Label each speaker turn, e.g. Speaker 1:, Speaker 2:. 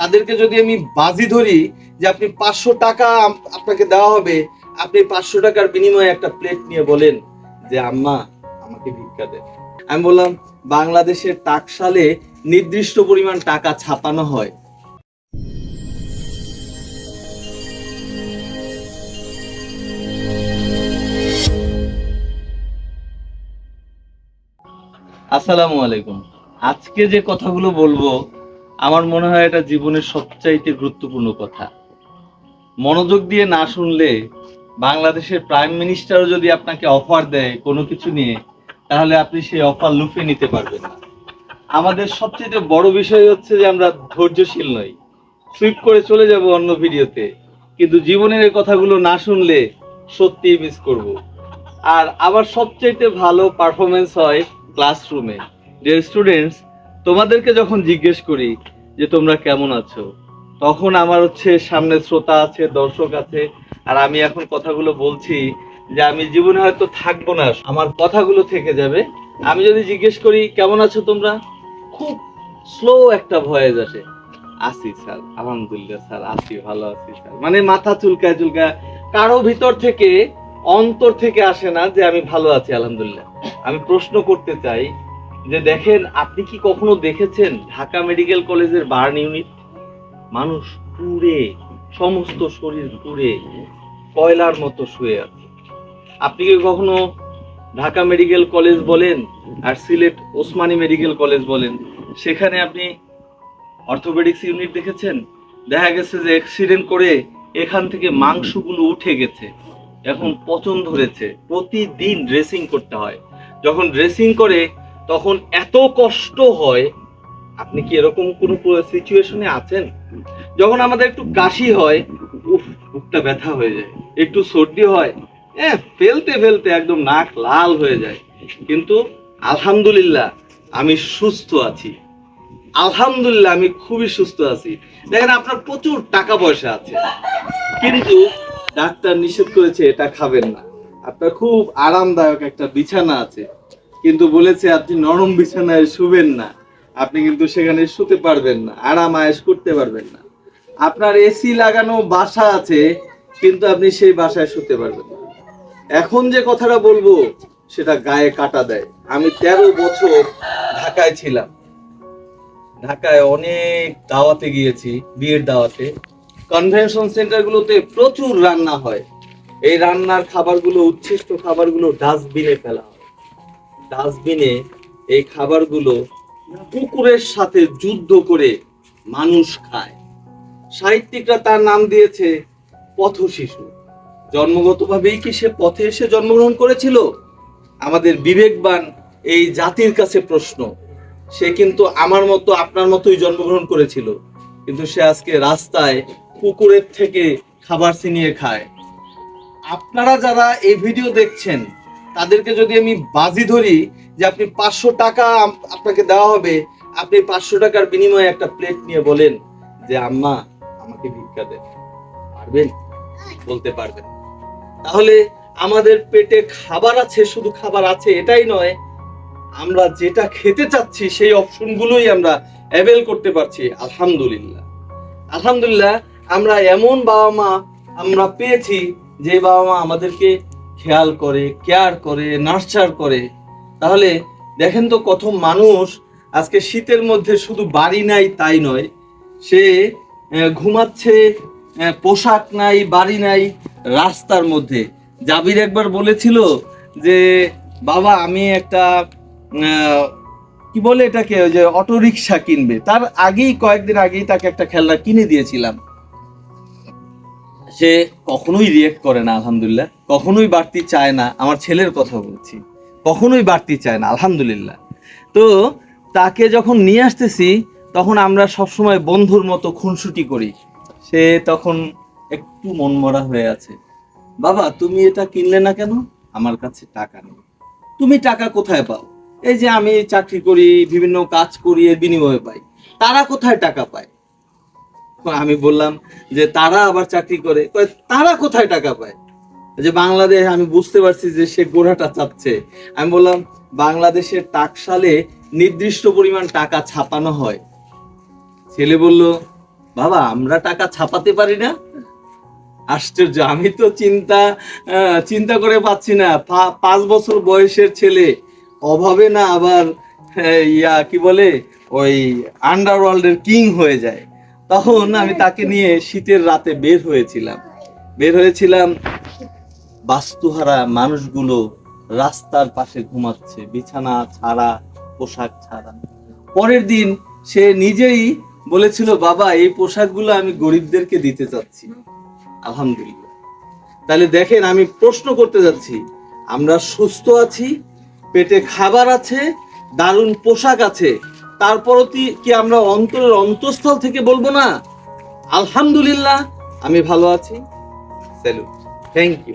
Speaker 1: তাদেরকে যদি আমি বাজি ধরি যে আপনি পাঁচশো টাকা আপনাকে দেওয়া হবে, আপনি পাঁচশো টাকার বিনিময়ে একটা প্লেট নিয়ে বলেন যে, আম্মা, আমাকে ভিক্ষা দেন। আমি বললাম, বাংলাদেশের টাকশালে নির্দিষ্ট পরিমাণ টাকা ছাপানো হয়। আসসালামু আলাইকুম। আজকে যে কথাগুলো বলব আমার মনে হয় এটা জীবনের সবচাইতে গুরুত্বপূর্ণ কথা। মনোযোগ দিয়ে না শুনলে বাংলাদেশের প্রাইম মিনিস্টারও যদি আপনাকে অফার দেয় কোনো কিছু নিয়ে, তাহলে আপনি সেই অফার লুফে নিতে পারবেন না। আমাদের সবচেয়ে বড় বিষয় হচ্ছে যে আমরা ধৈর্যশীল নই। সুইপ করে চলে যাব অন্য ভিডিওতে। কিন্তু জীবনের এই কথাগুলো না শুনলে সত্যিই মিস করব। আর আবার সবচাইতে ভালো পারফরমেন্স হয় ক্লাসরুমে যে স্টুডেন্টস তোমাদেরকে যখন জিজ্ঞেস করি যে তোমরা কেমন আছো? তখন আমার হচ্ছে সামনে শ্রোতা আছে, দর্শক আছে, আর আমি এখন কথাগুলো বলছি যে আমি জীবনে হয়তো থাকব না, আমার কথাগুলো থেকে যাবে। আমি যদি জিজ্ঞেস করি, কেমন আছো তোমরা? খুব স্লো একটা ভয়েস আসে। আসি স্যার, আলহামদুলিল্লাহ স্যার, আসি, ভালো আছি স্যার। মানে মাথা চুলকায় চুলকায়, কারও ভিতর থেকে, অন্তর থেকে আসে না যে আমি ভালো আছি, আলহামদুলিল্লাহ। আমি প্রশ্ন করতে চাই যে দেখেন, আপনি কি কখনো দেখেছেন ঢাকা মেডিকেল কলেজের বার্ন ইউনিট? মানুষ পুড়ে, সমস্ত শরীর পুড়ে, কয়লার মতো শুয়ে আছে। আপনি কি কখনো ঢাকা মেডিকেল কলেজ বলেন আর সিলেট ওসমানী মেডিকেল কলেজ বলেন, সেখানে আপনি অর্থোপেডিক্স ইউনিট দেখেছেন? দেখা গেছে যে অ্যাক্সিডেন্ট করে এখান থেকে মাংসগুলো উঠে গেছে, এখন পচন ধরেছে। প্রতিদিন ড্রেসিং করতে হয়। যখন ড্রেসিং করে তখন এত কষ্ট হয়, আপনি কি এরকম কোনো সিচুয়েশনে আছেন? যখন আমাদের একটু কাশি হয়, উফ, বুকটা ব্যথা হয়ে যায়, একটু সর্দি হয় হ্যাঁ ফেলতে ফেলতে একদম নাক লাল হয়ে যায়। কিন্তু আলহামদুলিল্লাহ আমি সুস্থ আছি। আলহামদুলিল্লাহ আমি খুবই সুস্থ আছি। দেখেন, আপনার প্রচুর টাকা পয়সা আছে। কিন্তু ডাক্তার নিষেধ করেছে, এটা খাবেন না। আপনার খুব আরামদায়ক একটা বিছানা আছে। কিন্তু বলেছে, আপনি নরম বিছানায় শুবেন না। আপনি কিন্তু সেখানে শুতে পারবেন না আরাম আয়েশ করতে পারবেন না। আপনার এসি লাগানো বাসা আছে, কিন্তু আপনি সেই বাসায় শুতে পারবেন না। এখন যে কথাটা বলব, সেটা গায়ে কাটা দেয়। আমি তেরো বছর ঢাকায় ছিলাম। ঢাকায় অনেক দাওয়াতে গিয়েছি, বিয়ের দাওয়াতে। কনভেনশন সেন্টারগুলোতে প্রচুর রান্না হয়। এই রান্নার খাবারগুলো, উচ্ছিষ্ট খাবারগুলো ডাস্টবিনে ফেলা হয়। ডাস্টবিনে এই খাবারগুলো কুকুরের সাথে যুদ্ধ করে মানুষ খায়। সাহিত্যিকরা তার নাম দিয়েছে পথ শিশু। জন্মগতভাবেই কি সে পথে এসে জন্মগ্রহণ করেছিল? আমাদের বিবেকবান এই জাতির কাছে প্রশ্ন। সে কিন্তু আমার মতো, আপনার মতোই জন্মগ্রহণ করেছিল। কিন্তু সে আজকে রাস্তায় কুকুরের থেকে খাবার ছিনিয়ে খায়। আপনারা যারা এই ভিডিও দেখছেন তাদেরকে যদি আমি বাজি ধরি যে আপনি পাঁচশো টাকা আপনাকে দেওয়া হবে, আপনি পাঁচশো টাকার বিনিময়ে একটা প্লেট নিয়ে বলেন যে, আম্মা, আমাকে ভিক্ষা দেন। পারবেন? বলতে পারবেন। তাহলে আমাদের পেটে খাবার আছে, শুধু খাবার আছে, এটাই নয়, আমরা যেটা খেতে চাচ্ছি, সেই অপশনগুলোই আমরা অ্যাভেল করতে পারছি, আলহামদুলিল্লাহ। আলহামদুলিল্লাহ, আমরা এমন বাবা মা আমরা পেয়েছি, যে বাবা মা আমাদেরকে খেয়াল করে, কেয়ার করে, নার্চার করে। তাহলে দেখেন তো কত মানুষ আজকে শীতের মধ্যে শুধু বাড়ি নাই, তাই নয়। সে ঘুমাচ্ছে পোশাক নাই, বাড়ি নাই, রাস্তার মধ্যে। জাবির একবার বলেছিল যে, বাবা, আমি একটা কি বলে এটাকে, ওই যে রিক্সা কিনবে। তার আগেই, কয়েকদিন আগেই তাকে একটা খেলনা কিনে দিয়েছিলাম। সে কখনোই রিয়েক্ট করে না, আলহামদুলিল্লাহ। কখনোই বাড়তি চায় না। আমার ছেলের কথা বলছি। কখনোই বাড়তি চায় না, আলহামদুলিল্লাহ। তো তাকে যখন নিয়ে আসতেছি, তখন আমরা সবসময় বন্ধুর মতো খুনসুটি করি। সে তখন একটু মনমরা হয়ে আছে। বাবা, তুমি এটা কিনলে না কেন? আমার কাছে টাকা নেই। তুমি টাকা কোথায় পাও? এই যে আমি চাকরি করি, বিভিন্ন কাজ করি, এর বিনিময়ে পাই। তারা কোথায় টাকা পায়? আমি বললাম যে তারা আবার চাকরি করে। তারা কোথায় টাকা পায়? যে বাংলাদেশ, আমি বুঝতে পারছি যে সে গোড়াটা চাচ্ছে আমি বললাম, বাংলাদেশের টাকশালে নির্দিষ্ট পরিমাণ টাকা ছাপানো হয়। ছেলে বলল, বাবা, আমরা টাকা ছাপাতে পারি না? আশ্চর্য, আমি তো চিন্তা চিন্তা করে পাচ্ছি না। পাঁচ বছর বয়সের ছেলে, অভাবে না আবার ইয়া, কি বলে, ওই আন্ডারওয়ার্ল্ডের কিং হয়ে যায়। তখন আমি তাকে নিয়ে শীতের রাতে বের হয়েছিলাম। বের হয়েছিলাম, বাস্তুহারা মানুষগুলো রাস্তার পাশে ঘুমাচ্ছে, বিছানা ছাড়া, পোশাক ছাড়া। পরের দিন সে নিজেই বলেছিল, বাবা, এই পোশাকগুলো আমি গরিবদেরকে দিতে চাচ্ছি। আলহামদুলিল্লাহ। তাহলে দেখেন, আমি প্রশ্ন করতে যাচ্ছি, আমরা সুস্থ আছি, পেটে খাবার আছে, দারুণ পোশাক আছে তারপরও কি- আমরা অন্তরের অন্তঃস্থল থেকে বলব না? আলহামদুলিল্লাহ, আমি ভালো আছি। Salute thank you